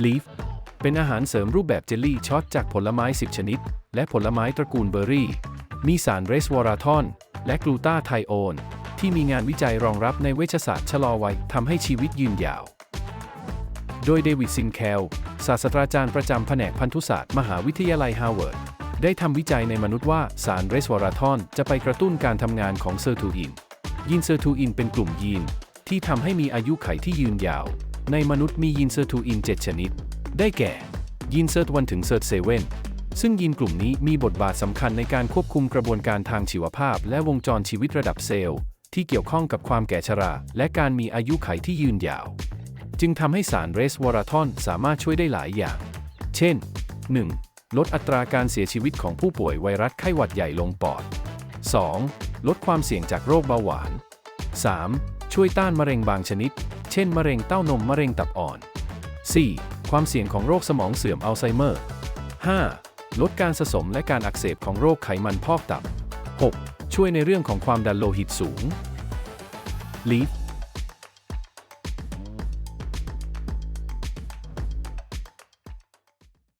Leaf เป็นอาหารเสริมรูปแบบเจลลี่ช็อตจากผลไม้ 10 ชนิด และผลไม้ตระกูลเบอร์รี่ มีสารเรสวอราทอน และกลูตาไทโอน ที่มีงานวิจัยรองรับในเวชศาสตร์ชะลอวัยทำให้ชีวิตยืนยาว โดยเดวิดซินแคล ศาสตราจารย์ประจำแผนกพันธุศาสตร์มหาวิทยาลัยฮาร์วาร์ด ได้ทำวิจัยในมนุษย์ว่าสารเรสวอราทอนจะไปกระตุ้นการทำงานของเซอร์ทูอิน ยีนเซอร์ทูอินเป็นกลุ่มยีนที่ทำให้มีอายุไขที่ยืนยาว ในมนุษย์มียีนเซอร์ทูอิน7ชนิด ได้แก่ ยีนเซิร์ตวันถึงเซิร์ตเซเว่นซึ่งยีนกลุ่มนี้มีบทบาทสำคัญในการควบคุมกระบวนการทางชีวภาพ และวงจรชีวิตระดับเซลล์ ที่เกี่ยวข้องกับความแก่ชรา และการมีอายุไขที่ยืนยาว จึงทำให้สารเรสวอราทอนสามารถช่วยได้หลายอย่าง เช่น 1. ลดอัตราการเสียชีวิตของผู้ป่วยไวรัสไข้หวัดใหญ่ลงปอด 2. ลดความเสี่ยงจากโรคเบาหวาน 3. ช่วยต้านมะเร็งบางชนิด เช่น มะเร็งเต้านม มะเร็งตับอ่อน 4. ความเสี่ยงของโรคสมองเสื่อมอัลไซเมอร์ 5. ลดการสะสมและการอักเสบของโรคไขมันพอกตับ 6. ช่วยในเรื่องของความดันโลหิตสูง Leaf